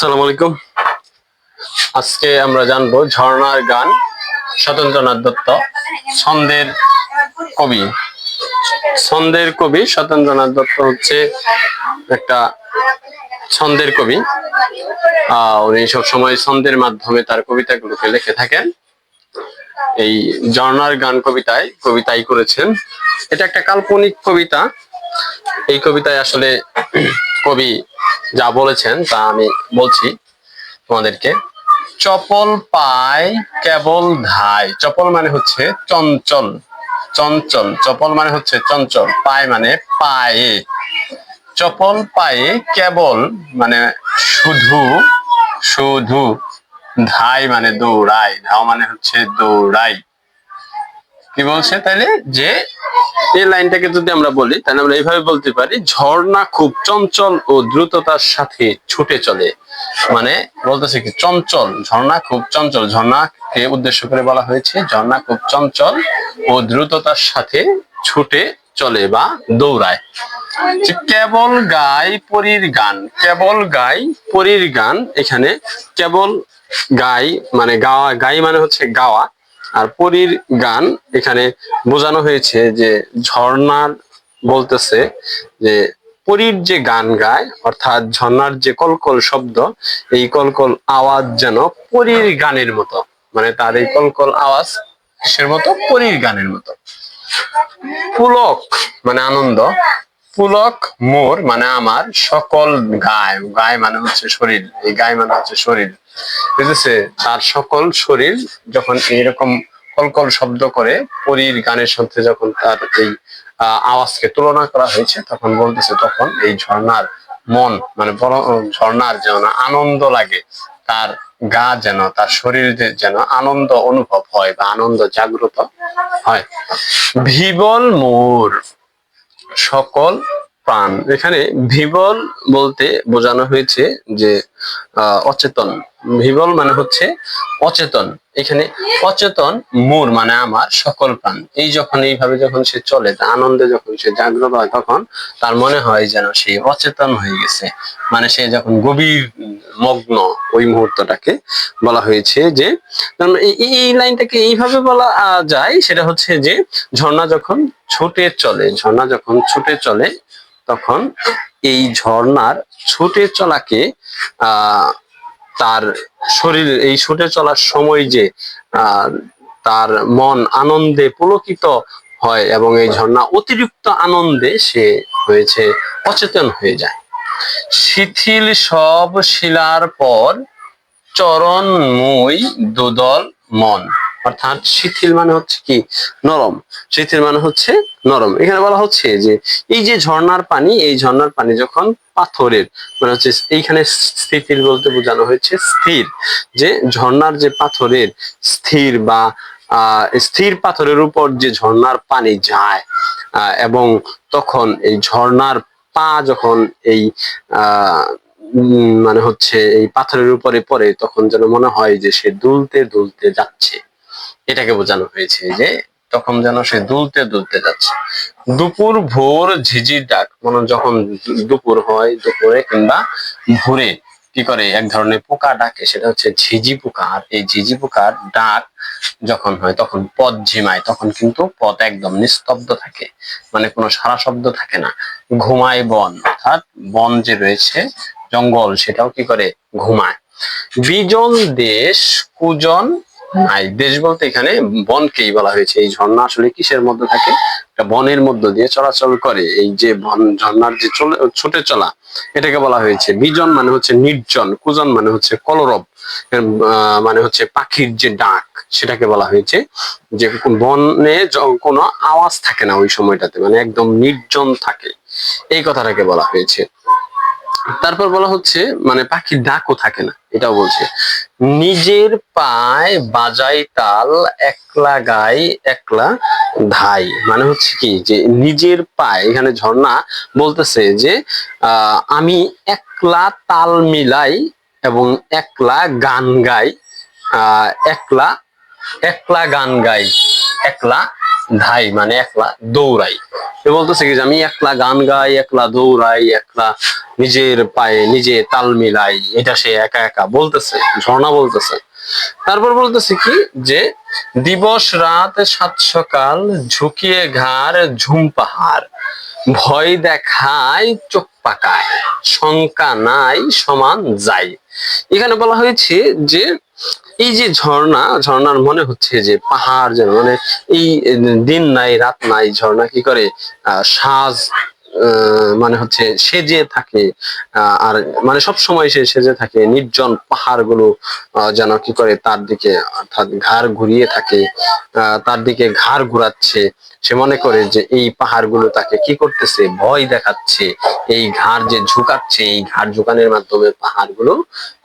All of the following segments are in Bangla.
আসসালামু আলাইকুম। আজকে আমরা জানব ঝর্ণার গান স্বতন্ত্রনাথ দত্ত, ছন্দের কবি। ছন্দের কবি স্বতন্ত্রনাথ দত্ত হচ্ছে একটা ছন্দের কবি। উনি সবসময় ছন্দের মাধ্যমে তার কবিতাগুলোকে লিখে থাকেন। এই ঝর্ণার গান কবিতায়, কবিতাই করেছেন। এটা একটা কাল্পনিক কবিতা। এই কবিতায় আসলে কবি যা বলেছেন তা আমি বলছি তোমাদেরকে। চপল পায় কেবল ধায়। চপল মানে হচ্ছে চঞ্চল। চঞ্চল। চপল মানে হচ্ছে চঞ্চল। পায় মানে পায়ে। চপল পায়ে কেবল মানে শুধু শুধু। ধাই মানে দৌড়াই ধাও মানে হচ্ছে দৌড়াই কি বলছে তাইলে? যে এই লাইনটাকে যদি আমরা বলি, তাহলে আমরা এইভাবে বলতে পারি, ঝর্ণা খুব চঞ্চল ও দ্রুততার সাথে ছুটে চলে। মানে বলতেছে কি, চঞ্চল, ঝর্ণা খুব চঞ্চল। ঝর্ণাকে উদ্দেশ্য করে বলা হয়েছে, ঝর্ণা খুব চঞ্চল ও দ্রুততার সাথে ছুটে চলে বা দৌড়ায়। কেবল গাই পরীর গান, কেবল গাই পরীর গান, এখানে কেবল গাই মানে গাওয়া, গাই মানে হচ্ছে গাওয়া। আর পরীর গান এখানে বোঝানো হয়েছে যে ঝর্ণার বলতেছে যে পরীর যে গান গায়, অর্থাৎ ঝর্ণার যে কলকল শব্দ, এই কলকল আওয়াজ যেন পরীর গানের মতো। মানে তার এই কলকল আওয়াজ কিসের মতো? পরীর গানের মতো। পুলক মানে আনন্দ। পুলক, মোর মানে আমার, সকল গায়। গায় মানে হচ্ছে শরীর। এই গায় মানে হচ্ছে শরীর। বুঝেছে তার সকল শরীর যখন এইরকম কলকল শব্দ করে, পরীর গানের সাথে যখন তার এই আওয়াজকে তুলনা করা হয়েছে, তখন বলতেছে তখন এই ঝর্ণার মন মানে ঝর্ণার যেন আনন্দ লাগে, তার গা যেন, তার শরীর যেন আনন্দ অনুভব হয় বা আনন্দ জাগ্রত হয়। ভিবল মোর, সকল প্রাণ। এখানে ভিবল বলতে বোঝানো হয়েছে যে অচেতন। ভিবল মানে হচ্ছে অচেতন। এখানে অচেতন মোর মানে আমার সকল প্রাণ। এই যখন, এইভাবে যখন সে চলে আনন্দে যখন সে জাগ্রত হয়, তখন তার মনে হয় যেন সে অচেতন হয়ে গেছে। মানে সে যখন গভীর মগ্ন, ওই মুহূর্তটাকে বলা হয়েছে যে এই- এই লাইনটাকে এইভাবে বলা যায়, সেটা হচ্ছে যে, ঝর্ণা যখন ছুটে চলে, ঝর্ণা যখন ছুটে চলে, তখন এই ঝর্ণার ছুটে চলাকে আহ তার শরীর, এই ছুটে চলার সময় যে তার মন আনন্দে পুলকিত হয় এবং এই ঝর্ণা অতিরিক্ত আনন্দে সে হয়েছে অচেতন হয়ে যায়। শিথিল সব শিলার পর চরণ মুই দুদল মন। অর্থাৎ শিথিল মানে হচ্ছে কি? নরম। শিথিল মানে হচ্ছে নরম। এখানে বলা হচ্ছে যে এই যে ঝর্ণার পানি, এই ঝর্ণার পানি যখন পাথরের মানে হচ্ছে এইখানে স্থিতির বলতে বোঝানো হয়েছে স্থির। যে ঝর্ণার যে পাথরের স্থির বা স্থির পাথরের উপর যে ঝর্ণার পানি যায় এবং তখন এই ঝর্ণার পা যখন এই মানে হচ্ছে এই পাথরের উপরে পড়ে, তখন যেন মনে হয় যে সে দুলতে দুলতে যাচ্ছে। এটাকে বোঝানো হয়েছে যে তখন যেন সে দুলতে দুলতে যাচ্ছে। দুপুর ভোর ঝিঝির ডাক মানে যখন দুপুর হয় দুপুরে কিংবা ভোরে কি করে এক ধরনের পোকা ডাকে, সেটা হচ্ছে ঝিঝি পোকা। আর এই ঝিঝি পোকার ডাক যখন হয় তখন পথ ঝিমায়, তখন কিন্তু পথ একদম নিস্তব্ধ থাকে। মানে কোনো সারা শব্দ থাকে না। ঘুমায় বন, অর্থাৎ বন যে রয়েছে, জঙ্গল, সেটাও কি করে ঘুমায়। বিজন দেশ কুজন নাই দেশ বলতে এখানে বনকেই বলা হয়েছে। এই ঝর্ণা আসলে কিসের মধ্যে থাকে? একটা বনের মধ্য দিয়ে চলাচল করে। এই যে বন, ঝর্ণার যে ছুটে চলা, এটাকে বলা হয়েছে। বিজন মানে হচ্ছে নির্জন, কুজন মানে হচ্ছে কলরব মানে হচ্ছে পাখির যে ডাক, সেটাকে বলা হয়েছে। যে বনে কোনো আওয়াজ থাকে না ওই সময়টাতে মানে একদম নির্জন থাকে। এই কথাটাকে বলা হয়েছে। তারপর বলা হচ্ছে মানে পাখির ডাকও থাকে না, এটাও বলছে। নিজের পায় বাজাই তাল, একলা গাই, একলা ধাই। মানে হচ্ছে কি, যে নিজের পায়, এখানে ঝর্ণা বলতেছে যে আমি একলা তাল মিলাই এবং একলা গান গাই একলা একলা গান গাই, একলা ধাই মানে একলা দৌড়াই। এ বলতেছে কি যে, আমি একলা গান গাই, একলা দৌড়াই, একলা নিজের পায়ে নিজে তাল মিলাই, এটা সে একা একা বলতেছে, ঝর্ণা বলতেছে। তারপর বলতেছে কি যে, দিবস রাত সাত সকাল ঝুঁকিয়ে ঘাড় ঝুম পাহাড়, ভয় দেখায় চোখ পাকায়, শঙ্কা নাই, সমান যাই এখানে বলা হয়েছে যে এই যে ঝর্ণা, ঝর্ণার মনে হচ্ছে যে পাহাড় যেন মানে এই দিন নাই, রাত নাই, ঝর্ণা কি করে সাজ মানে হচ্ছে সেজে থাকে আর মানে সব সময় সে সেজে থাকে, নির্জন পাহাড়গুলো যেন কি করে তার দিকে, অর্থাৎ ঘাড় ঘুরিয়ে থাকে তার দিকে ঘাড় ঘুরাচ্ছে। সে মনে করে যে এই পাহাড়গুলো তাকে কি করতেছে? ভয় দেখাচ্ছে। এই ঘাড় যে ঝুঁকাচ্ছে, এই ঘাড় ঝুঁকানোর মাধ্যমে পাহাড়গুলো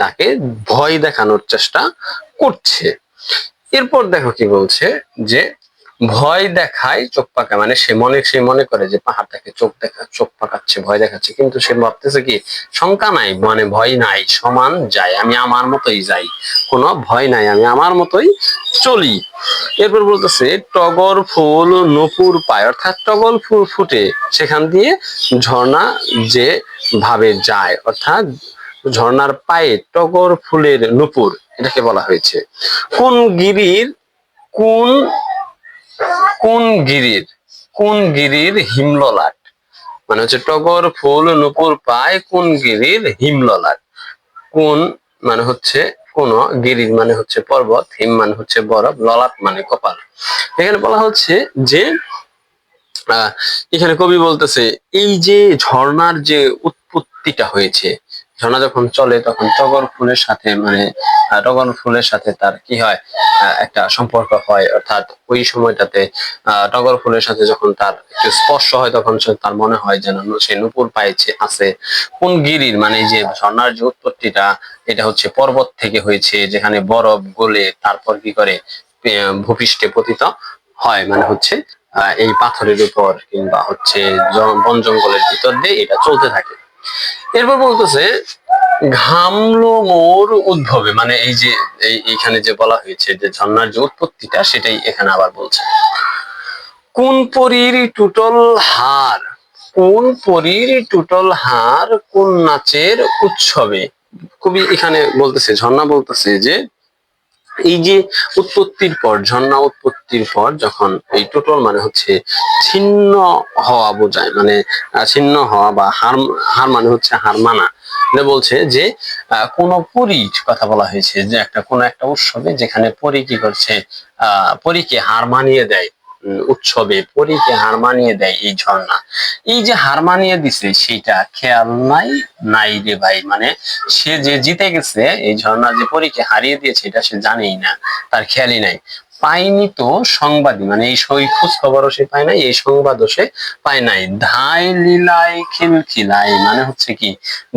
তাকে ভয় দেখানোর চেষ্টা করছে। এরপর দেখো কি বলছে যে ভয় দেখায়, চোখ পাকা মানে সে মনে সে মনে করে যে পাহাড়টাকে চোখ দেখা, চোখ পাকাচ্ছে, ভয় দেখাচ্ছে। কিন্তু সে ভাবতেছে কি, শঙ্কা নাই মানে ভয় নাই, সমান যায়। আমি আমার মতোই যাই। কোনো ভয় নাই, আমি আমার মতোই চলি। এরপর বলতেছে, টগর ফুল নপুর পায়। অর্থাৎ টগর ফুল ফুটে সেখান দিয়ে ঝর্ণা যে ভাবে যায়, অর্থাৎ ঝর্ণার পায়ে টগর ফুলের নূপুর, এটাকে বলা হয়েছে। কোন গিরির কোন কোন গিরির কোন গিরির হিমললাট? মানে হচ্ছে টগর, ফুল, নূপুর পায় কোন গিরির হিমললাট? কোন মানে হচ্ছে কোন গিরির মানে হচ্ছে পর্বত, হিম মানে হচ্ছে বরফ, ললাট মানে কপাল। এখানে বলা হচ্ছে যে এখানে কবি বলতেছে, এই যে ঝর্ণার যে উৎপত্তিটা হয়েছে ঝর্ণা যখন চলে, তখন টগর ফুলের সাথে মানে টগর ফুলের সাথে তার কি হয় একটা সম্পর্ক হয়। অর্থাৎ ওই সময়টাতে টগর ফুলের সাথে যখন তার একটু স্পর্শ হয়, তখন তার মনে হয় যেন সে নুপুর পাইছে আছে। কোন গিরির মানে যে ঝর্ণার যে উৎপত্তিটা, এটা হচ্ছে পর্বত থেকে হয়েছে, যেখানে বরফ গলে তারপর কি করে ভূপৃষ্ঠে পতিত হয়। মানে হচ্ছে এই পাথরের উপর কিংবা হচ্ছে বন জঙ্গলের ভিতর দিয়ে এটা চলতে থাকে। এরপর বলতেছে, ঘামলো মোর উদ্ভবে। মানে এই যে এইখানে যে বলা হয়েছে যে ঝর্ণার যে উৎপত্তিটা, সেটাই এখানে আবার বলছে। কোন পরীর টুটল হার, কোন পরীর টুটল হার কোন নাচের উৎসবে? কবি এখানে বলতেছে, ঝর্ণা বলতেছে যে এই যে উৎপত্তির পর, ঝর্ণা উৎপত্তির পর যখন এই টোটল মানে হচ্ছে ছিন্ন হওয়া বোঝায় মানে ছিন্ন হওয়া বা হার হার মানে হচ্ছে হার মানা। বলছে যে কোন পরীর কথা বলা হয়েছে যে একটা, কোন একটা উৎসবে যেখানে পরী কি করছে, আহ, পরীকে হার মানিয়ে দেয়। উৎসবে পরীকে হার মানিয়ে দেয় এই ঝর্ণা। এই যে হার মানিয়ে দিছে, সেটা খেয়াল নাই নাই রে ভাই। মানে সে যে জিতে গেছে, এই ঝর্ণা যে পরীকে হারিয়ে দিয়েছে, এটা সে জানেই না, তার খেয়ালই নাই। পাইনি তো সংবাদই মানে এই সই খোঁজ খবরও সে পায় নাই, এই সংবাদও সে পায় নাই। ধাই লীলায় খিলখিলাই মানে হচ্ছে কি?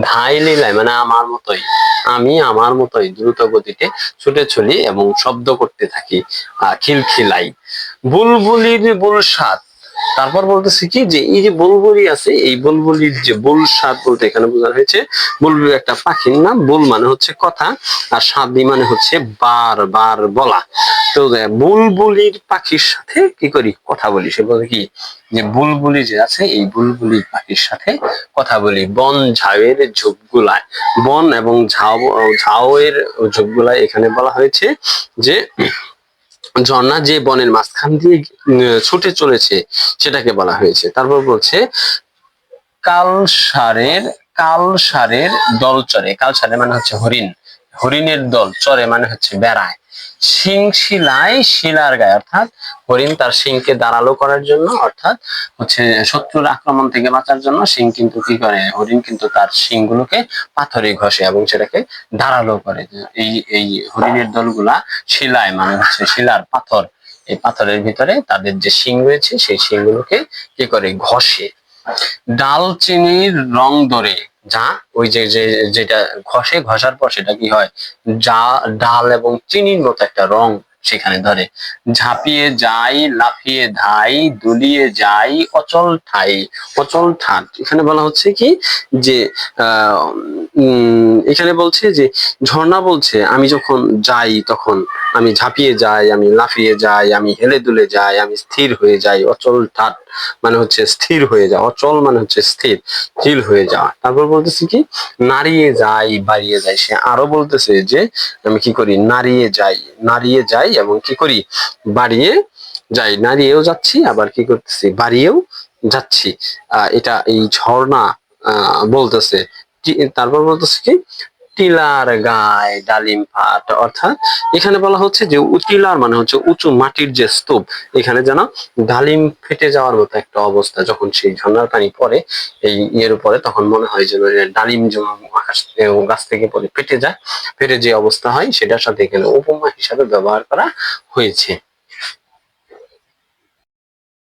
ধাই লীলায় মানে আমার মতোই, আমি আমার মতোই দ্রুত গতিতে ছুটে চলি এবং শব্দ করতে থাকি খিলখিলাই বুলবুলির বুলসাদ তারপর বলতেছে কি যে এই যে বুলবুলি আছে, এই বুলবুলির যে বুলসাদ বলতে এখানে বোঝানো হয়েছে। বুলবুলি একটা পাখির নাম, বুল মানে হচ্ছে কথা, আর সাদি মানে হচ্ছে বার বার বলা। তো বুলবুলির পাখির সাথে কি করি? কথা বলি। সে বলে কি যে বুলবুলি যে আছে, এই বুলবুলি পাখির সাথে কথা বলি। বন ঝাউয়ের ঝোপগুলায়। বন এবং ঝাউ, ঝাউয়ের ঝোপগুলায় এখানে বলা হয়েছে যে ঝর্ণা যে বনের মাঝখান দিয়ে ছুটে চলেছে, সেটাকে বলা হয়েছে। তারপর বলছে কালসারের কালসারের দল চরে। কালসারে মানে হচ্ছে হরিণ। হরিণের দল চরে মানে হচ্ছে বেড়ায়। শিং শিলায় শিলার গায়ে, অর্থাৎ হরিণ তার শিংকে দাঁড়াল করার জন্য, অর্থাৎ হচ্ছে শত্রুর আক্রমণ থেকে বাঁচার জন্য শিং কিন্তু কি করে, হরিণ কিন্তু তার শিংগুলোকে পাথরে ঘষে এবং সেটাকে ধারালো করে। এই এই হরিণের দলগুলা শিলায় মানে হচ্ছে শিলার পাথর, এই পাথরের ভিতরে তাদের যে শিং রয়েছে, সেই শিংগুলোকে কি করে ঘষে। ডালচিনির রং ধরে যা, ওই যে যেটা ঘষে, ঘষার পর সেটা কি হয়? যা, ডাল এবং চিনির মতো একটা রং সেখানে ধরে। ঝাঁপিয়ে যাই, লাফিয়ে ধাই, দুলিয়ে যাই, অচল ঠাই, অচল ঠাট এখানে বলা হচ্ছে কি যে, আহ এখানে বলছে যে, ঝর্ণা বলছে, আমি যখন যাই তখন আমি ঝাঁপিয়ে যাই আমি লাফিয়ে যাই আমি হেলে দুলে যাই আমি স্থির হয়ে যাই অচল ঠাট মানে হচ্ছে স্থির হয়ে যাওয়া অচল মানে হচ্ছে স্থির স্থির হয়ে যাওয়া। তারপর বলতেছি কি? নাড়িয়ে যাই বাড়িয়ে যাই। সে আরও বলতেছে যে আমি কি করি? নাড়িয়ে যাই নাড়িয়ে যাই এবং কি করি? বাড়িয়ে যাই। নাড়িয়েও যাচ্ছি আবার কি করতেছি? বাড়িয়েও যাচ্ছি। এটা এই ঝর্ণা আহ, বলতেছে। তারপর বলতেছে কি? টিলার গায়ে ডালিম পাট। অর্থাৎ এখানে বলা হচ্ছে যে টিলার মানে হচ্ছে উঁচু মাটির যে স্তূপ, এখানে যেন ডালিম ফেটে যাওয়ার মতো একটা অবস্থা যখন সেই ঝর্ণার পানি পড়ে, এই ইয়ের উপরে তখন মনে হয় যে ডালিম আকাশ গাছ থেকে পড়ে, ফেটে যায়। ফেটে যে অবস্থা হয় সেটার সাথে এখানে উপমা হিসাবে ব্যবহার করা হয়েছে।